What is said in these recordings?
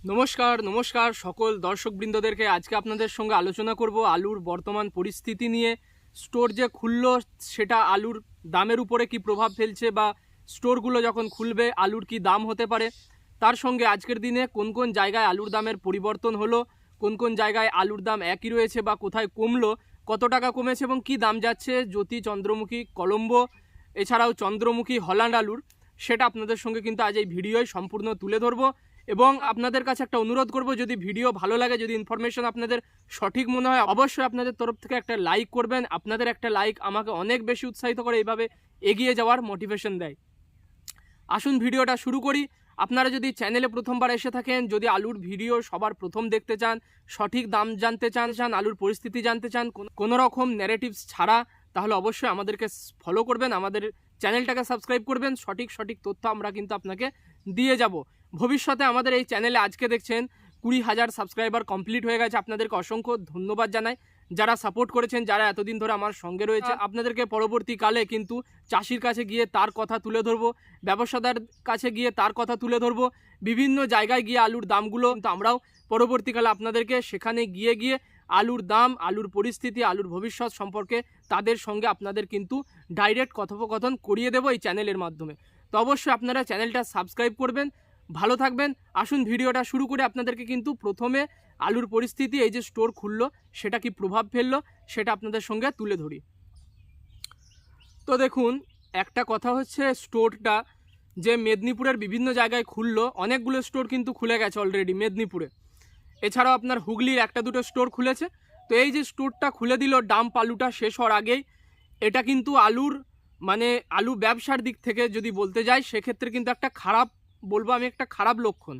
নমস্কার নমস্কার সকল দর্শকবৃন্দদেরকে। আজকে আপনাদের সঙ্গে আলোচনা করব আলুর বর্তমান পরিস্থিতি নিয়ে। স্টোর যে খুললো, সেটা আলুর দামের উপরে কি প্রভাব ফেলছে বা স্টোরগুলো যখন খুলবে, আলুর কি দাম হতে পারে? তার সঙ্গে আজকের দিনে কোন কোন জায়গায় আলুর দামের পরিবর্তন হলো, কোন কোন জায়গায় আলুর দাম একই রয়েছে বা কোথায় কমলো, কত টাকা কমেছে এবং কি দাম যাচ্ছে, জ্যোতি চন্দ্রমুখী কলম্বো, এছাড়াও চন্দ্রমুখী হল্যান্ড আলুর, সেটা আপনাদের সঙ্গে কিন্তু আজ এই ভিডিওয় সম্পূর্ণ তুলে ধরবো। এবং আপনাদের কাছে একটা অনুরোধ করব, যদি ভিডিও ভালো লাগে, যদি ইনফরমেশন আপনাদের সঠিক মনে হয়, অবশ্যই আপনাদের তরফ থেকে একটা লাইক করবেন। আপনাদের একটা লাইক আমাকে অনেক বেশি উৎসাহিত করে এইভাবে এগিয়ে যাওয়ার মোটিভেশন দেয়। আসুন ভিডিওটা শুরু করি। আপনারা যদি চ্যানেলে প্রথমবার এসে থাকেন, যদি আলুর ভিডিও সবার প্রথম দেখতে চান, সঠিক দাম জানতে চান চান আলুর পরিস্থিতি জানতে চান, কোনো- রকম ন্যারেটিভস ছাড়া, তাহলে অবশ্যই আমাদেরকে ফলো করবেন, আমাদের চ্যানেলটাকে সাবস্ক্রাইব করবেন। সঠিক সঠিক তথ্য আমরা কিন্তু আপনাকে দিয়ে যাব। ভবিষ্যতে আমাদের এই চ্যানেলে আজকে দেখছেন কুড়ি হাজার সাবস্ক্রাইবার কমপ্লিট হয়ে গেছে। আপনাদেরকে অসংখ্য ধন্যবাদ জানাই। যারা সাপোর্ট করেছেন যারা এতদিন ধরে আমার সঙ্গে রয়েছে আপনাদেরকে পরবর্তীকালে কিন্তু চাষির কাছে গিয়ে তার কথা তুলে ধরবো ব্যবসাদার কাছে গিয়ে তার কথা তুলে ধরবো বিভিন্ন জায়গায় গিয়ে আলুর দামগুলো কিন্তু আমরাও পরবর্তীকালে আপনাদেরকে সেখানে গিয়ে গিয়ে আলুর দাম আলুর পরিস্থিতি আলুর ভবিষ্যৎ সম্পর্কে তাদের সঙ্গে আপনাদের কিন্তু ডাইরেক্ট কথোপকথন করিয়ে দেবো এই চ্যানেলের মাধ্যমে। তো অবশ্যই আপনারা চ্যানেলটা সাবস্ক্রাইব করবেন, ভালো থাকবেন। আসুন ভিডিওটা শুরু করে আপনাদেরকে কিন্তু প্রথমে আলুর পরিস্থিতি, এই যে স্টোর খুললো, সেটা কি প্রভাব ফেলল, সেটা আপনাদের সঙ্গে তুলে ধরি। তো দেখুন, একটা কথা হচ্ছে স্টোরটা যে মেদিনীপুরের বিভিন্ন জায়গায় খুললো, অনেকগুলো স্টোর কিন্তু খুলে গেছে অলরেডি মেদিনীপুরে। এছাড়াও আপনার হুগলির একটা দুটো স্টোর খুলেছে। তো এই যে স্টোরটা খুলে দিল, ডাম্প আলুটা শেষ হওয়ার আগেই, এটা কিন্তু আলুর মানে আলু ব্যবসার দিক থেকে যদি বলতে যাই সেক্ষেত্রে কিন্তু একটা খারাপ বলব আমি একটা খারাপ লক্ষণ।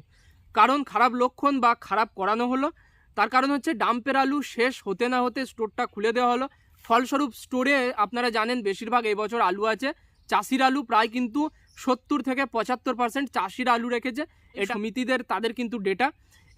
কারণ খারাপ লক্ষণ বা খারাপ করানো হলো তার কারণ হচ্ছে ডাম্পের আলু শেষ হতে না হতে স্টোরটা খুলে দেওয়া হলো। ফলস্বরূপ স্টোরে আপনারা জানেন বেশিরভাগ এই বছর আলু আছে। চাষির আলু প্রায় কিন্তু সত্তর থেকে পঁচাত্তর পার্সেন্ট চাষির আলু রেখেছে। এটা সমিতিদের তাদের কিন্তু ডেটা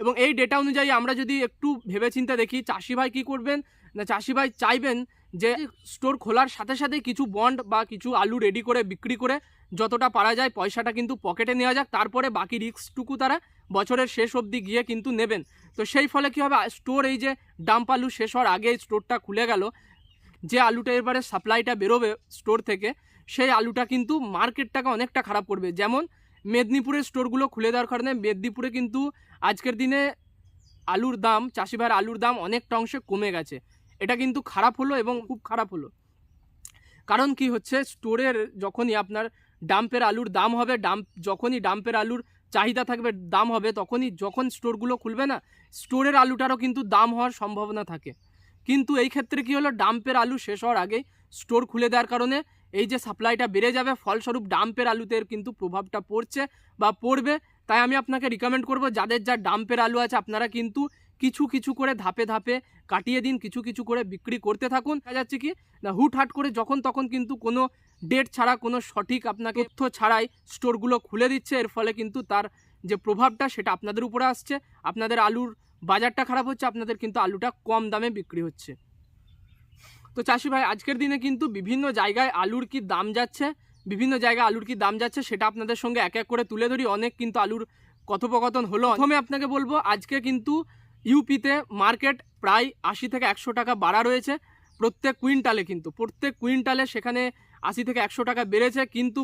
এবং এই ডেটা অনুযায়ী আমরা যদি একটু ভেবেচিন্তে দেখি চাষি ভাই কী করবেন? না চাষি ভাই চাইবেন যে স্টোর খোলার সাথে সাথে কিছু বন্ড বা কিছু আলু রেডি করে বিক্রি করে যতটা পারা যায় পয়সাটা কিন্তু পকেটে নেওয়া যাক। তারপরে বাকি রিস্কটুকু তারা বছরের শেষ অবধি গিয়ে কিন্তু নেবেন। তো সেই ফলে কী হবে? স্টোর এই যে ডাম্প আলু শেষ হওয়ার আগে স্টোরটা খুলে গেল। যে আলুটা এবারে সাপ্লাইটা বেরোবে স্টোর থেকে সেই আলুটা কিন্তু মার্কেটটাকে অনেকটা খারাপ করবে। যেমন মেদিনীপুরের স্টোরগুলো খুলে দেওয়ার কারণে মেদিনীপুরে কিন্তু আজকের দিনে আলুর দাম চাষি ভাইয়ের আলুর দাম অনেকটা অংশে কমে গেছে। এটা কিন্তু খারাপ হলো এবং খুব খারাপ হলো। কারণ কি হচ্ছে? স্টোরের যখনই আপনার ডাম্পের আলুর দাম হবে ডাম্প যখনই ডাম্পের আলুর চাহিদা থাকবে, দাম হবে, তখনই যখন স্টোরগুলো খুলবে না স্টোরের আলুটারও কিন্তু দাম হওয়ার সম্ভাবনা থাকে। কিন্তু এই ক্ষেত্রে কি হলো? ডাম্পের আলু শেষ হওয়ার আগেই স্টোর খুলে দেওয়ার কারণে এই যে সাপ্লাইটা বেড়ে যাবে, ফলস্বরূপ ডাম্পের আলুতে কিন্তু প্রভাবটা পড়ছে বা পড়বে। তাই আমি আপনাকে রিকমেন্ড করব, যাদের যা ডাম্পের আলু আছে, আপনারা কিন্তু কিছু কিছু করে ধাপে ধাপে কাটিয়ে দিন, কিছু কিছু করে বিক্রি করতে থাকুন। দেখা যাচ্ছে কি, না, হুটহাট করে যখন তখন কিন্তু কোনো ডেট ছাড়া, কোনো সঠিক আপনাকে তথ্য ছাড়াই স্টোরগুলো খুলে দিচ্ছে। এর ফলে কিন্তু তার যে প্রভাবটা, সেটা আপনাদের উপরে আসছে। আপনাদের আলুর বাজারটা খারাপ হচ্ছে, আপনাদের কিন্তু আলুটা কম দামে বিক্রি হচ্ছে। তো চাষি ভাই, আজকের দিনে কিন্তু বিভিন্ন জায়গায় আলুর কি দাম যাচ্ছে, বিভিন্ন জায়গায় আলুর কি দাম যাচ্ছে, সেটা আপনাদের সঙ্গে এক এক করে তুলে ধরি। অনেক কিন্তু আলুর কথোপকথন হলো। প্রথমে আপনাকে বলব, আজকে কিন্তু ইউপিতে মার্কেট প্রায় আশি থেকে একশো টাকা বাড়া রয়েছে প্রত্যেক কুইন্টালে কিন্তু, প্রত্যেক কুইন্টালে সেখানে আশি থেকে একশো টাকা বেড়েছে, কিন্তু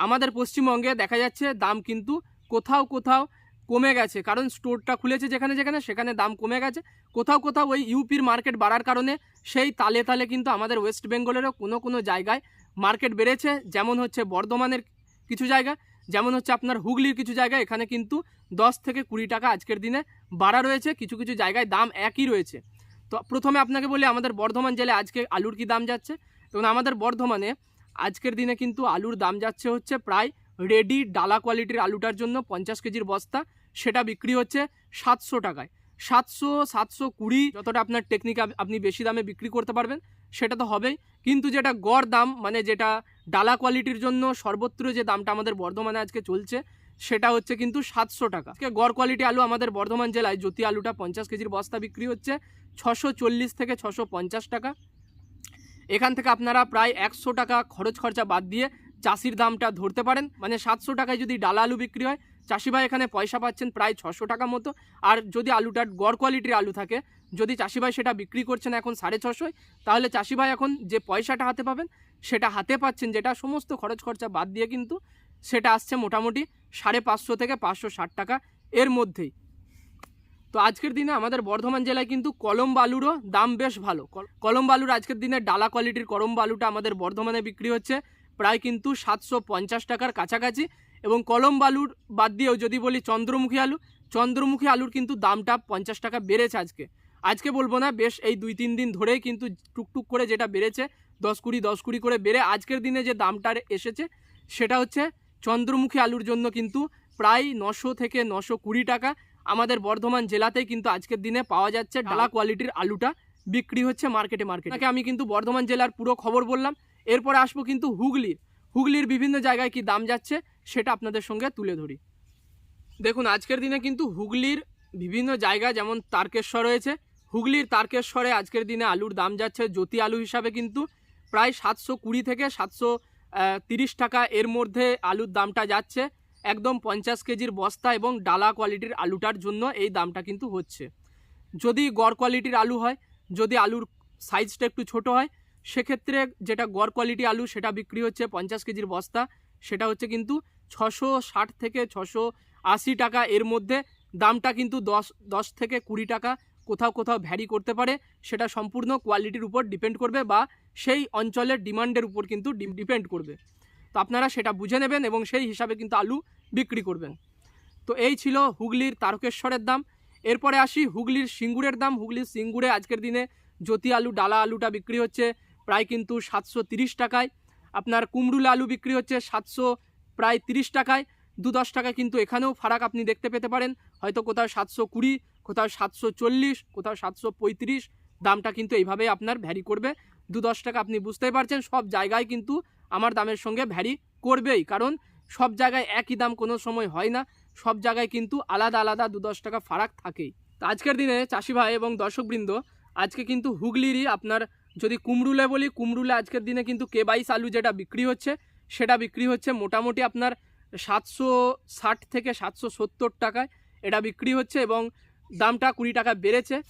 আমাদের পশ্চিমবঙ্গে দেখা যাচ্ছে দাম কিন্তু কোথাও কোথাও কমে গেছে, কারণ স্টোরটা খুলেছে যেখানে যেখানে সেখানে দাম কমে গেছে। কোথাও কোথাও ওই ইউপির মার্কেট বাড়ার কারণে সেই তালে তালে কিন্তু আমাদের ওয়েস্ট বেঙ্গলেরও কোনো কোনো জায়গায় মার্কেট বেড়েছে। যেমন হচ্ছে বর্ধমানের কিছু জায়গা, যেমন হচ্ছে আপনার হুগলির কিছু জায়গা, এখানে কিন্তু দশ থেকে কুড়ি টাকা আজকের দিনে বাড়া রয়েছে, কিছু কিছু জায়গায় দাম একই রয়েছে। তো প্রথমে আপনাকে বলি, আমাদের বর্ধমান জেলায় আজকে আলুর কি দাম যাচ্ছে? এবং আমাদের বর্ধমানে আজকের দিনে কিন্তু আলুর দাম যাচ্ছে হচ্ছে প্রায় রেডি ডালা কোয়ালিটির আলুটার জন্য পঞ্চাশ কেজির বস্তা, সেটা বিক্রি হচ্ছে সাতশো টাকায়। সাতশো সাতশো কুড়ি যতটা আপনার টেকনিক আপনি বেশি দামে বিক্রি করতে পারবেন, সেটা তো হবেই। কিন্তু যেটা গড় দাম মানে যেটা ডালা কোয়ালিটির জন্য সর্বত্র যে দামটা আমাদের বর্ধমানে আজকে চলছে সেটা হচ্ছে কিন্তু সাতশো টাকা। গড় কোয়ালিটি আলু আমাদের বর্ধমান জেলায়, জ্যোতি আলুটা পঞ্চাশ কেজির বস্তা বিক্রি হচ্ছে ছশো চল্লিশ থেকে ছশো পঞ্চাশ টাকা। এখান থেকে আপনারা প্রায় একশো টাকা খরচ খরচা বাদ দিয়ে চাষির দামটা ধরতে পারেন। মানে সাতশো টাকায় যদি ডালা আলু বিক্রি হয়, চাষি ভাই এখানে পয়সা পাচ্ছেন প্রায় ছশো টাকা মতো। আর যদি আলুটার গড় কোয়ালিটির আলু থাকে, যদি চাষি ভাই সেটা বিক্রি করছেন এখন সাড়ে ছশোয়, তাহলে চাষি ভাই এখন যে পয়সাটা হাতে পাবেন, সেটা হাতে পাচ্ছেন, যেটা সমস্ত খরচ খরচা বাদ দিয়ে কিন্তু সেটা আসছে মোটামুটি সাড়ে পাঁচশো থেকে পাঁচশো ষাট টাকা এর মধ্যেই। তো আজকের দিনে আমাদের বর্ধমান জেলায় কিন্তু কলম বালুরও দাম বেশ ভালো। কল- কলম বালুর আজকের দিনে ডালা কোয়ালিটির কলম বালুটা আমাদের বর্ধমানে বিক্রি হচ্ছে প্রায় কিন্তু সাতশো পঞ্চাশ টাকার কাছাকাছি এবং কলম বালুর বাদ দিয়েও যদি বলি চন্দ্রমুখী আলু, চন্দ্রমুখী আলুর কিন্তু দামটা পঞ্চাশ টাকা বেড়েছে আজকে। আজকে বলব না, বেশ এই দুই তিন দিন ধরেই কিন্তু টুকটুক করে যেটা বেড়েছে, দশ কুড়ি দশ কুড়ি করে বেড়ে আজকের দিনে যে দামটা এসেছে সেটা হচ্ছে চন্দ্রমুখী আলুর জন্য কিন্তু প্রায় নশো থেকে নশো কুড়ি টাকা আমাদের বর্ধমান জেলাতেই কিন্তু আজকের দিনে পাওয়া যাচ্ছে। ডালা কোয়ালিটির আলুটা বিক্রি হচ্ছে মার্কেটে মার্কেটে। আমি কিন্তু বর্ধমান জেলার পুরো খবর বললাম। এরপরে আসব কিন্তু হুগলির হুগলির বিভিন্ন জায়গায় কি দাম যাচ্ছে সেটা আপনাদের সঙ্গে তুলে ধরি। দেখুন আজকের দিনে কিন্তু হুগলির বিভিন্ন জায়গা যেমন তারকেশ্বর রয়েছে। হুগলির তারকেশ্বরে আজকের দিনে আলুর দাম যাচ্ছে জ্যোতি আলু হিসাবে কিন্তু প্রায় সাতশো কুড়ি থেকে সাতশো তিরিশ টাকা এর মধ্যে আলুর দামটা যাচ্ছে। একদম পঞ্চাশ কেজির বস্তা এবং ডালা কোয়ালিটির আলুটার জন্য এই দামটা কিন্তু হচ্ছে। যদি গড় কোয়ালিটির আলু হয়, যদি আলুর সাইজটা একটু ছোট হয়, সেক্ষেত্রে যেটা গড় কোয়ালিটি আলু, সেটা বিক্রি হচ্ছে পঞ্চাশ কেজির বস্তা। সেটা হচ্ছে কিন্তু ছশো ষাট থেকে ছশো আশি টাকা এর মধ্যে। দামটা কিন্তু দশ দশ থেকে কুড়ি টাকা। কোথাও কোথাও ভ্যারি করতে পারে, সেটা সম্পূর্ণ কোয়ালিটির উপর ডিপেন্ড করবে বা সেই অঞ্চলের ডিমান্ডের উপর কিন্তু ডিপেন্ড করবে। তো আপনারা সেটা বুঝে নেবেন এবং সেই হিসাবে কিন্তু আলু বিক্রি করবেন। তো এই ছিল হুগলির তারকেশ্বরের দাম। এরপরে আসি হুগলির সিঙ্গুরের দাম। হুগলির সিঙ্গুরে আজকের দিনে জ্যোতি আলু, ডালা আলুটা বিক্রি হচ্ছে প্রায় কিন্তু সাতশো টাকায়। আপনার কুমড়ুলা আলু বিক্রি হচ্ছে সাতশো প্রায় তিরিশ টাকায়। দু দশ টাকা কিন্তু এখানেও ফারাক আপনি দেখতে পেতে পারেন। হয়তো কোথাও সাতশো কুড়ি কোথাও সাতশো চল্লিশ, কোথাও সাতশো পঁয়ত্রিশ, দামটা কিন্তু এইভাবেই আপনার ভ্যারি করবে। দু দশ টাকা আপনি বুঝতেই পারছেন, সব জায়গায় কিন্তু আমার দামের সঙ্গে ভ্যারি করবেই। কারণ সব জায়গায় একই দাম কোনো সময় হয় না, সব জায়গায় কিন্তু আলাদা আলাদা দু দশ টাকা ফারাক থাকেই। তো আজকের দিনে চাষি ভাই এবং দর্শকবৃন্দ, আজকে কিন্তু হুগলিরই আপনার যদি কুমড়ুলে বলি, কুমড়ুলে আজকের দিনে কিন্তু কে বাইশ আলু যেটা বিক্রি হচ্ছে, সেটা বিক্রি হচ্ছে মোটামুটি আপনার সাতশো ষাট থেকে সাতশো সত্তর টাকায়। এটা বিক্রি হচ্ছে এবং দামটা কুড়ি টাকা বেড়েছে।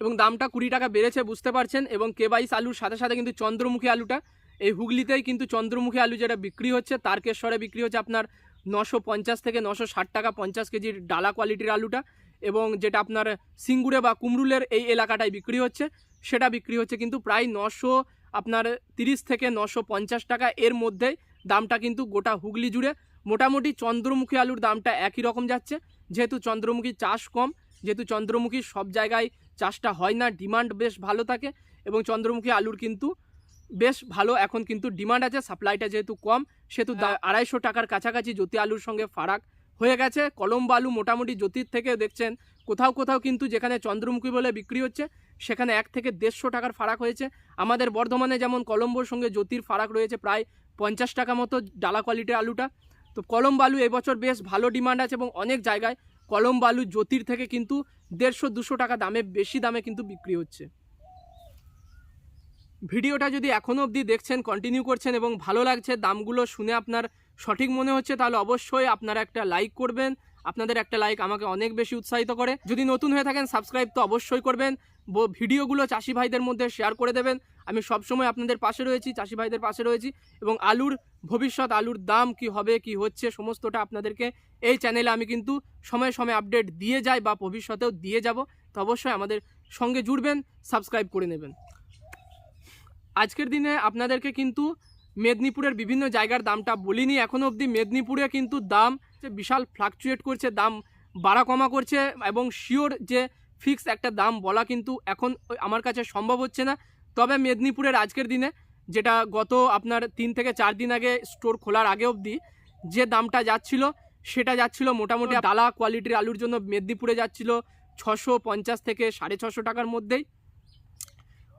এবং দামটা কুড়ি টাকা বেড়েছে, বুঝতে পারছেন? এবং কে বাইশ আলুর সাথে সাথে কিন্তু চন্দ্রমুখী আলুটা। এই হুগলিতেই কিন্তু চন্দ্রমুখী আলু যেটা বিক্রি হচ্ছে, তারকেশ্বরে বিক্রি হচ্ছে আপনার নশো পঞ্চাশ থেকে নশো ষাট টাকা পঞ্চাশ কেজির ডালা কোয়ালিটির আলুটা। এবং যেটা আপনার সিঙ্গুরে বা কুমরুলের এই এলাকাটায় বিক্রি হচ্ছে, সেটা বিক্রি হচ্ছে কিন্তু প্রায় নশো আপনার তিরিশ থেকে নশো পঞ্চাশ টাকা। এর মধ্যে দামটা কিন্তু গোটা হুগলি জুড়ে। মোটামুটি চন্দ্রমুখী আলুর দামটা একই রকম যাচ্ছে। যেহেতু চন্দ্রমুখী চাষ কম যেহেতু চন্দ্রমুখী সব জায়গায় চাষটা হয় না ডিমান্ড বেশ ভালো থাকে এবং চন্দ্রমুখী আলুর কিন্তু বেশ ভালো এখন কিন্তু ডিমান্ড আছে সাপ্লাইটা যেহেতু কম সেহেতু আড়াইশো টাকার কাছাকাছি জ্যোতি আলুর সঙ্গে ফারাক হয়ে গেছে। কলম্বো আলু মোটামুটি জ্যোতির থেকে দেখছেন কোথাও কোথাও কিন্তু যেখানে চন্দ্রমুখী বলে বিক্রি হচ্ছে সেখানে এক থেকে দেড়শো টাকার ফারাক হয়েছে। আমাদের বর্ধমানে যেমন কলম্বোর সঙ্গে জ্যোতির ফারাক রয়েছে প্রায় পঞ্চাশ টাকা মতো ডালা কোয়ালিটির আলুটা। তো কলম বালু এবছর বেশ ভালো ডিমান্ড আছে এবং অনেক জায়গায় কলম বালু জ্যোতির থেকে কিন্তু দেড়শো, দুশো টাকা দামে, বেশি দামে কিন্তু বিক্রি হচ্ছে। ভিডিওটা যদি এখনও অবধি দেখছেন কন্টিনিউ করছেন এবং ভালো লাগছে, দামগুলো শুনে আপনার সঠিক মনে হচ্ছে, তাহলে অবশ্যই আপনারা একটা লাইক করবেন। আপনাদের একটা লাইক আমাকে অনেক বেশি উৎসাহিত করে। যদি নতুন হয়ে থাকেন সাবস্ক্রাইব তো অবশ্যই করবেন। ভিডিওগুলো চাষি ভাইদের মধ্যে শেয়ার করে দেবেন। আমি সবসময় আপনাদের পাশে রয়েছি, চাষি ভাইদের পাশে রয়েছি এবং আলুর ভবিষ্যৎ, আলুর দাম কি হবে, কি হচ্ছে, সমস্তটা আপনাদেরকে এই চ্যানেলে আমি কিন্তু সময়ে সময়ে আপডেট দিয়ে যাই বা ভবিষ্যতেও দিয়ে যাব। তো অবশ্যই আমাদের সঙ্গে জুড়বেন সাবস্ক্রাইব করে নেবেন। আজকের দিনে আপনাদেরকে কিন্তু মেদিনীপুরের বিভিন্ন জায়গার দামটা বলিনি। এখনও অবধি মেদিনীপুরে কিন্তু দাম যে বিশাল ফ্লাকচুয়েট করছে, দাম বাড়া কমা করছে এবং শিওর যে ফিক্স একটা দাম বলা কিন্তু এখন আমার কাছে সম্ভব হচ্ছে না। তবে মেদিনীপুরের আজকের দিনে যেটা গত আপনার তিন থেকে চার দিন আগে স্টোর খোলার আগে অবধি যে দামটা যাচ্ছিল, সেটা যাচ্ছিল মোটামুটি ডালা কোয়ালিটির আলুর জন্য মেদিনীপুরে যাচ্ছিল ছশো পঞ্চাশ থেকে সাড়ে ছশো টাকার মধ্যেই।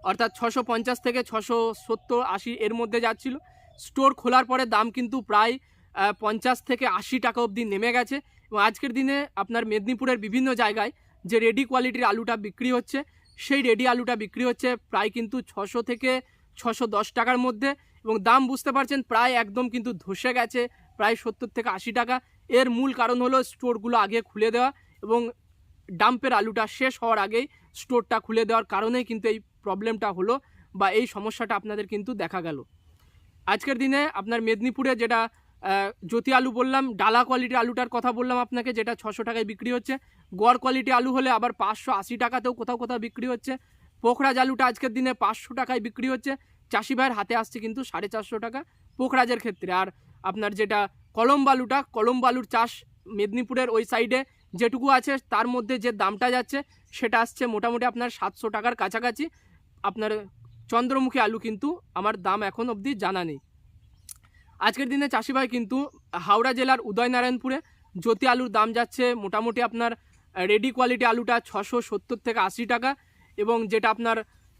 অর্থাৎ ছশো পঞ্চাশ থেকে ছশো সত্তর আশি এর মধ্যে যাচ্ছিল। স্টোর খোলার পরে দাম কিন্তু প্রায় পঞ্চাশ থেকে আশি টাকা অবধি নেমে গেছে এবং আজকের দিনে আপনার মেদিনীপুরের বিভিন্ন জায়গায় যে রেডি কোয়ালিটির আলুটা বিক্রি হচ্ছে, সেই রেডি আলুটা বিক্রি হচ্ছে প্রায় কিন্তু ছশো থেকে ছশো দশ টাকার মধ্যে এবং দাম বুঝতে পারছেন প্রায় একদম কিন্তু ধসে গেছে, প্রায় সত্তর থেকে আশি টাকা। এর মূল কারণ হলো স্টোরগুলো আগে খুলে দেওয়া এবং ডাম্পের আলুটা শেষ হওয়ার আগেই স্টোরটা খুলে দেওয়ার কারণেই কিন্তু এই প্রবলেমটা হলো বা এই সমস্যাটা আপনাদের কিন্তু দেখা গেল। আজকের দিনে আপনার মেদিনীপুরে যেটা জ্যোতি আলু বললাম, ডালা কোয়ালিটি আলুটার কথা বললাম আপনাকে, যেটা ছশো টাকায় বিক্রি হচ্ছে। গড় কোয়ালিটি আলু হলে আবার পাঁচশো আশি টাকাতেও কোথাও কোথাও বিক্রি হচ্ছে। পোখরাজ আলুটা আজকের দিনে পাঁচশো টাকায় বিক্রি হচ্ছে। চাষি ভাইয়ের হাতে আসছে কিন্তু সাড়ে চারশো টাকা পোখরাজের ক্ষেত্রে। আর আপনার যেটা কলম বালুটা কলম বালুর চাষ মেদিনীপুরের ওই সাইডে যেটুকু আছে, তার মধ্যে যে দামটা যাচ্ছে, সেটা আসছে মোটামুটি আপনার সাতশো টাকার কাছাকাছি। আপনার চন্দ্রমুখী আলু কিন্তু আমার দাম এখন অবধি জানা নেই। আজকের দিনে চাষি ভাই কিন্তু হাওড়া জেলার উদয়নারায়ণপুরে জ্যোতি আলুর দাম যাচ্ছে মোটামুটি আপনার রেডি কোয়ালিটি আলুটা ছশো সত্তর থেকে আশি টাকা এবং যেটা আপনার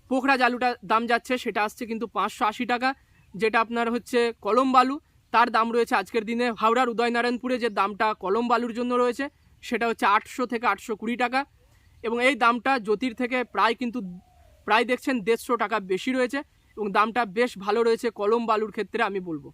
পোখরাজ আলুটা দাম যাচ্ছে সেটা আসছে কিন্তু পাঁচশো আশি টাকা। যেটা আপনার হচ্ছে কলম বালু তার দাম রয়েছে আজকের দিনে হাওড়ার উদয়নারায়ণপুরে যে দামটা কলম বালুর জন্য রয়েছে সেটা হচ্ছে আটশো থেকে আটশো কুড়ি টাকা এবং এই দামটা জ্যোতির থেকে প্রায় কিন্তু, প্রায় দেখছেন দেড়শো টাকা বেশি রয়েছে এবং দামটা বেশ ভালো রয়েছে কলম বালুর ক্ষেত্রে আমি বলব।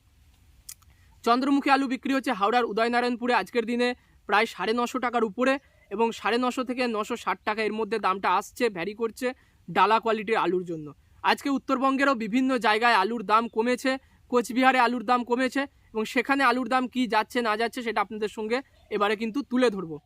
চন্দ্রমুখী আলু বিক্রি হচ্ছে হাওড়ার উদয়নারায়ণপুরে আজকের দিনে প্রায় সাড়ে নশো টাকার উপরে এবং সাড়ে নশো থেকে নশো ষাট টাকা এর মধ্যে দামটা আসছে ভ্যারি করছে ডালা কোয়ালিটির আলুর জন্য। আজকে উত্তরবঙ্গেরও বিভিন্ন জায়গায় আলুর দাম কমেছে, কোচবিহারে আলুর দাম কমেছে এবং সেখানে আলুর দাম কি যাচ্ছে না যাচ্ছে সেটা আপনাদের সঙ্গে এবারে কিন্তু তুলে ধরবো।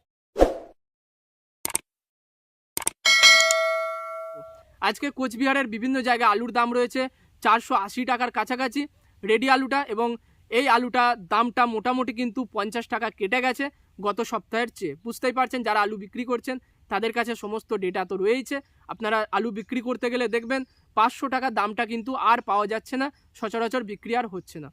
আজকে কোচবিহারের বিভিন্ন জায়গায় আলুর দাম রয়েছে চারশো আশি টাকার কাছাকাছি। রেডি আলুটা এবং এই আলুটা দামটা মোটামুটি কিন্তু পঞ্চাশ টাকা কেটে গেছে গত সপ্তাহের চেয়ে। বুঝতেই পারছেন যারা আলু বিক্রি করছেন, তাদের কাছে সমস্ত ডেটা তো রয়েছে আপনারা আলু বিক্রি করতে গেলে দেখবেন পাঁচশো টাকা দামটা কিন্তু আর পাওয়া যাচ্ছে না, সচরাচর বিক্রি আর হচ্ছে না।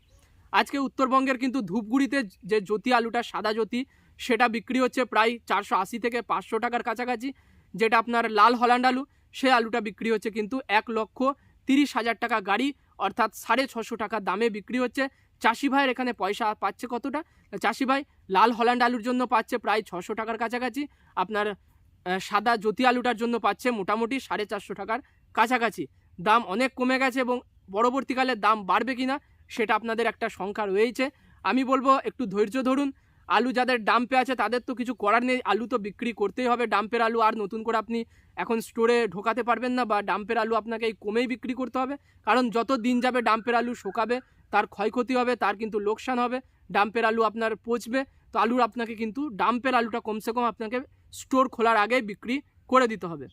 আজকে উত্তরবঙ্গের কিন্তু ধূপগুড়িতে যে জ্যোতি আলুটা, সাদা জ্যোতি, সেটা বিক্রি হচ্ছে প্রায় চারশো আশি থেকে পাঁচশো টাকার কাছাকাছি। যেটা আপনার লাল হল্যান্ড আলু, সে আলুটা বিক্রি হচ্ছে কিন্তু এক লক্ষ তিরিশ হাজার টাকা গাড়ি, অর্থাৎ সাড়ে ছশো টাকা দামে বিক্রি হচ্ছে। চাষি ভাইয়ের এখানে পয়সা পাচ্ছে কতটা? চাষি ভাই লাল হল্যান্ড আলুর জন্য পাচ্ছে প্রায় ছশো টাকার কাছাকাছি। আপনার সাদা জ্যোতি আলুটার জন্য পাচ্ছে মোটামুটি সাড়ে চারশো টাকার কাছাকাছি। দাম অনেক কমে গেছে এবং পরবর্তীকালে দাম বাড়বে কিনা সেটা আপনাদের একটা সংখ্যা রয়েছে। আমি বলব একটু ধৈর্য ধরুন। আলু যাদের ডাম্পে আছে তাদের তো কিছু করার নেই। আলু তো বিক্রি করতেই হবে। ডাম্পের আলু আর নতুন করে আপনি এখন স্টোরে ঢোকাতে পারবেন না বা ডাম্পের আলু আপনাকে এই কমেই বিক্রি করতে হবে। কারণ যত দিন যাবে ডাম্পের আলু শোকাবে তার ক্ষয়ক্ষতি হবে, তার কিন্তু লোকসান হবে, ডাম্পের আলু আপনার পচবে, তো আলুর আপনাকে কিন্তু ডাম্পের আলুটা কমসে কম আপনাকে স্টোর খোলার আগেই বিক্রি করে দিতে হবে।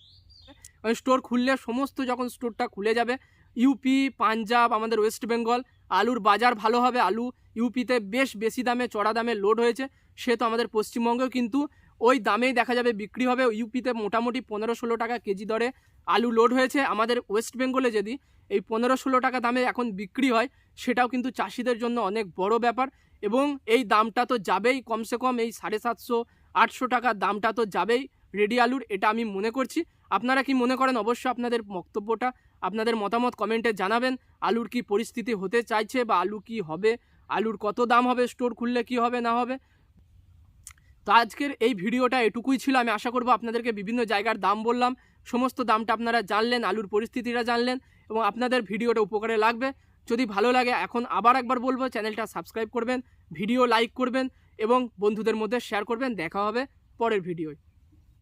স্টোর খুললে সমস্ত যখন স্টোরটা খুলে যাবে ইউপি পাঞ্জাব, আমাদের ওয়েস্ট বেঙ্গল আলুর বাজার ভালো হবে, আলু ইউপিতে বেশ বেশি দামে, চড়া দামে লোড হয়েছে, সে তো আমাদের পশ্চিমবঙ্গেও কিন্তু ওই দামেই দেখা যাবে বিক্রি হবে। ইউপিতে মোটামুটি পনেরো ষোলো টাকা কেজি দরে আলু লোড হয়েছে। আমাদের ওয়েস্ট বেঙ্গলে যদি এই পনেরো ষোলো টাকা দামে এখন বিক্রি হয়, সেটাও কিন্তু চাষিদের জন্য অনেক বড় ব্যাপার। এবং এই দামটা তো যাবেই কমসে কম এই সাড়ে সাতশো, আটশো টাকার দামটা তো যাবেই রেডি আলুর, এটা আমি মনে করছি। আপনারা কি মনে করেন? অবশ্যই আপনাদের বক্তব্যটা আপনাদের মতামত কমেন্টে জানাবেন। আলুর কি পরিস্থিতি হতে চাইছে বা আলু কি হবে? আলুর কত দাম হবে? স্টোর খুললে কি হবে, না হবে? তো আজকের এই ভিডিওটা এটুকুই ছিল। আমি আশা করব আপনাদেরকে বিভিন্ন জায়গার দাম বললাম। সমস্ত দামটা আপনারা জানলেন, আলুর পরিস্থিতিটা জানলেন এবং আপনাদের ভিডিওটা উপকারে লাগবে। যদি ভালো লাগে, এখন আবার একবার বলব, চ্যানেলটা সাবস্ক্রাইব করবেন, ভিডিও লাইক করবেন এবং বন্ধুদের মধ্যে শেয়ার করবেন। দেখা হবে পরের ভিডিওয়।